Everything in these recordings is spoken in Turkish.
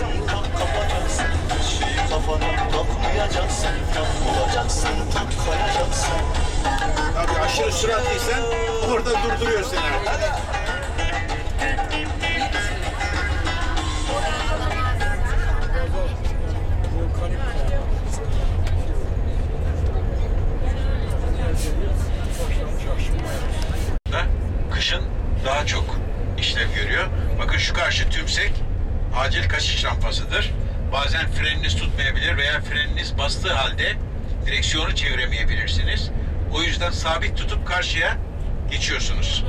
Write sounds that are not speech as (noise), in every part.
Takacaksın tak kapacaksın. Şeyi kafana takmayacaksın Tak olacaksın tak kayacaksın Abi aşırı süratliysen orada durduruyor seni. Artık. kışın daha çok işlev görüyor. Bakın şu karşı tümsek acil kaçış rampasıdır. Bazen freniniz tutmayabilir veya freniniz bastığı halde direksiyonu çeviremeyebilirsiniz. O yüzden sabit tutup karşıya geçiyorsunuz.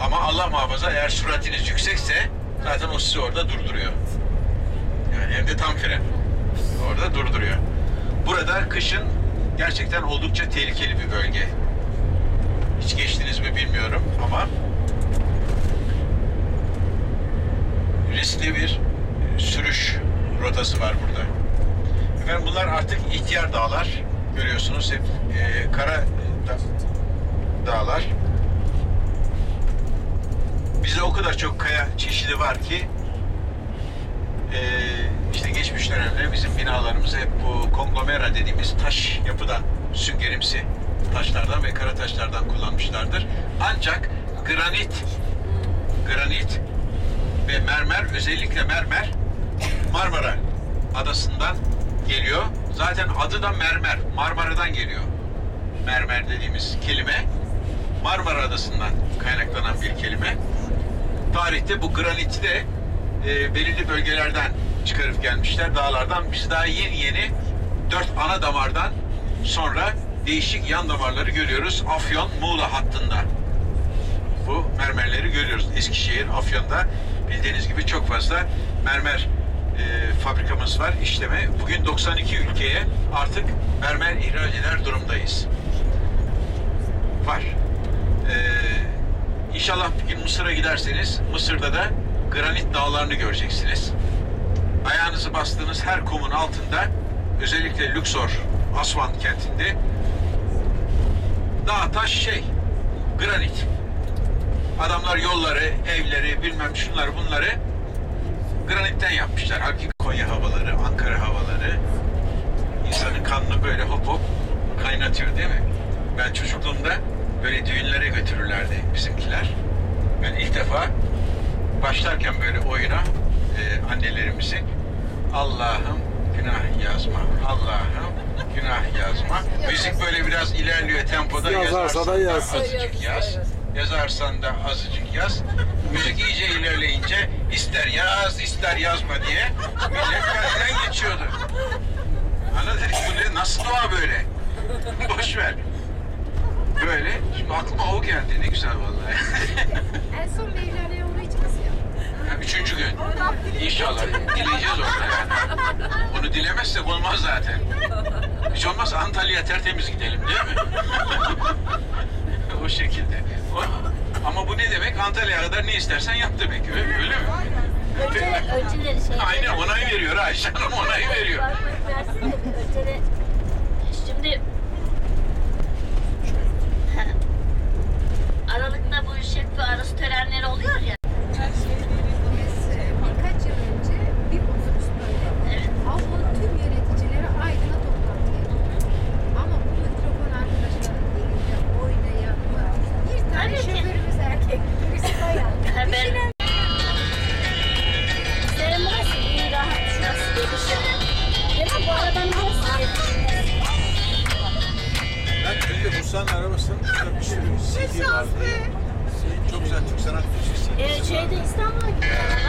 Ama Allah muhafaza eğer süratiniz yüksekse zaten o sizi orada durduruyor. Yani hem de tam fren. Orada durduruyor. Burada kışın gerçekten oldukça tehlikeli bir bölge. Hiç geçtiniz mi bilmiyorum ama riskli bir e, sürüş rotası var burada. Efendim bunlar artık ihtiyar dağlar. Görüyorsunuz hep e, kara da- dağlar. Bizde o kadar çok kaya çeşidi var ki e, işte geçmiş dönemde bizim binalarımız hep bu konglomera dediğimiz taş yapıdan süngerimsi taşlardan ve kara taşlardan kullanmışlardır. Ancak granit granit ve mermer özellikle mermer Marmara adasından geliyor. Zaten adı da mermer. Marmara'dan geliyor. Mermer dediğimiz kelime Marmara Adası'ndan kaynaklanan bir kelime. Tarihte bu graniti de e, belirli bölgelerden çıkarıp gelmişler dağlardan. Biz daha yeni yeni dört ana damardan sonra değişik yan damarları görüyoruz. Afyon Muğla hattında. Bu mermerleri görüyoruz. Eskişehir, Afyon'da bildiğiniz gibi çok fazla mermer e, fabrikamız var işleme. Bugün 92 ülkeye artık mermer ihraç eder durumdayız. Var. Ee, inşallah bir gün Mısır'a giderseniz Mısır'da da granit dağlarını göreceksiniz. Ayağınızı bastığınız her kumun altında özellikle Luxor, Aswan kentinde dağ taş şey granit. Adamlar yolları, evleri, bilmem şunları bunları granitten yapmışlar. Halbuki Konya havaları, Ankara havaları insanın kanını böyle hop hop kaynatıyor değil mi? Ben çocukluğumda böyle düğünlere götürürlerdi bizimkiler. Ben ilk defa başlarken böyle oyuna e, annelerimizin Allah'ım günah yazma, Allah'ım günah yazma. Müzik böyle biraz ilerliyor tempoda. Yazarsa da yaz. Azıcık yaz. Yazarsan da azıcık yaz. Müzik iyice ilerleyince ister yaz ister yazma diye millet kalpten geçiyordu. Ana dedik bu ne, nasıl dua böyle? (laughs) Boş ver. Böyle. Şimdi aklıma o geldi. Ne güzel vallahi. (laughs) En son Mevlana'ya uğrayacağız ya. Ha, Üçüncü gün. İnşallah. Dileyeceğiz orada yani. Onu dilemezsek olmaz zaten. Hiç olmazsa Antalya'ya tertemiz gidelim değil mi? (laughs) o şekilde. O, ama Antalya'ya kadar ne istersen yap demek. Öyle, öyle mi? Önceleri şey. Aynen onay veriyor Ayşe Hanım onay veriyor. Şimdi (laughs) Aralıkta bu şef ve arası törenleri oluyor ya. 对，三万元。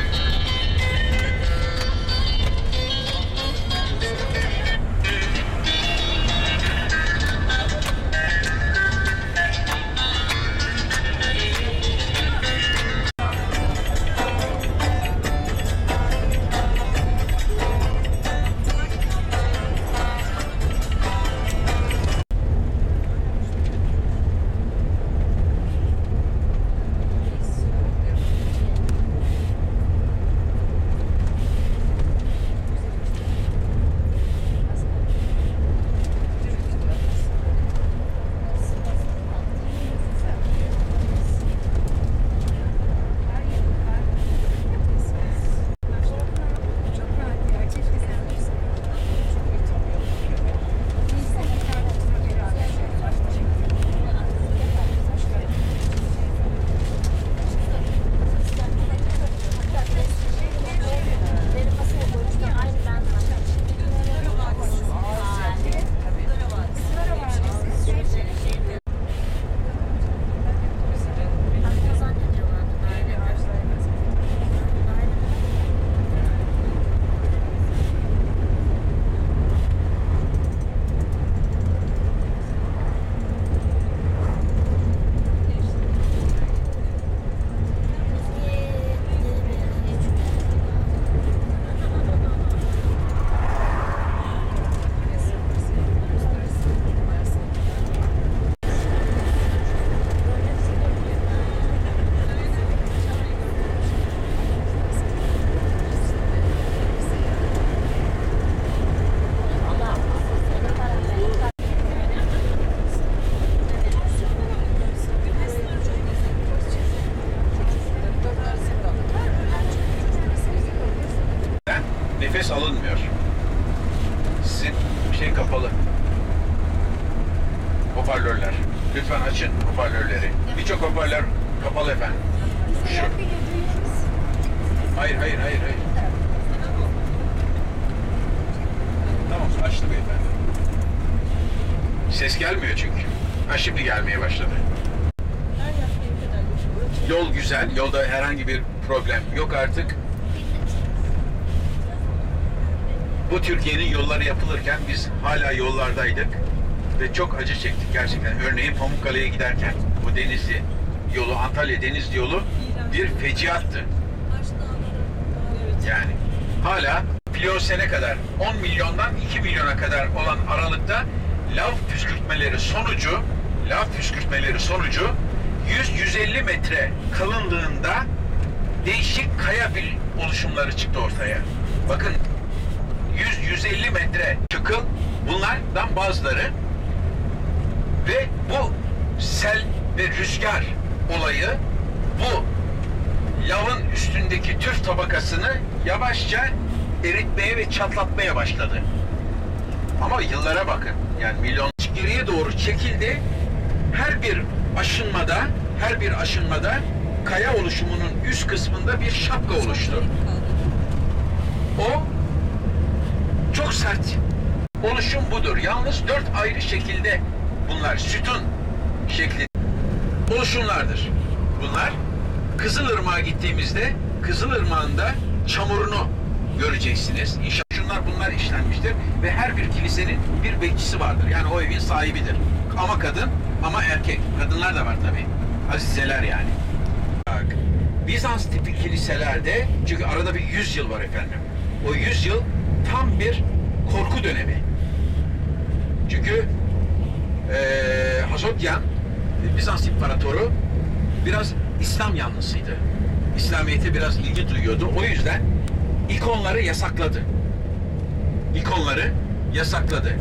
Hoparlörleri. Birçok hoparlör kapalı efendim. Duyuyoruz. Hayır, hayır, hayır, hayır. Tamam, açtı beyefendi. Ses gelmiyor çünkü. Ha şimdi gelmeye başladı. Yol güzel, yolda herhangi bir problem yok artık. Bu Türkiye'nin yolları yapılırken biz hala yollardaydık ve çok acı çektik gerçekten. Örneğin Pamukkale'ye giderken bu Denizli yolu, Antalya Denizli yolu bir feciattı. Yani hala Pliosene kadar 10 milyondan 2 milyona kadar olan aralıkta lav püskürtmeleri sonucu lav püskürtmeleri sonucu 100-150 metre kalınlığında değişik kaya oluşumları çıktı ortaya. Bakın 100-150 metre çakıl bunlardan bazıları ve bu sel ve rüzgar olayı bu lavın üstündeki tüf tabakasını yavaşça eritmeye ve çatlatmaya başladı. Ama yıllara bakın. Yani milyon geriye doğru çekildi. Her bir aşınmada, her bir aşınmada kaya oluşumunun üst kısmında bir şapka oluştu. O çok sert. Oluşum budur. Yalnız dört ayrı şekilde bunlar sütun şekli oluşumlardır. Bunlar Kızılırmak'a gittiğimizde Kızılırmak'ın da çamurunu göreceksiniz. İnşallah şunlar bunlar işlenmiştir ve her bir kilisenin bir bekçisi vardır. Yani o evin sahibidir. Ama kadın ama erkek. Kadınlar da var tabii. Azizeler yani. Bak, Bizans tipi kiliselerde çünkü arada bir 100 yıl var efendim. O 100 yıl tam bir korku dönemi. Çünkü eee Hasotyan Bizans İmparatoru biraz İslam yanlısıydı. İslamiyet'e biraz ilgi duyuyordu. O yüzden ikonları yasakladı. İkonları yasakladı.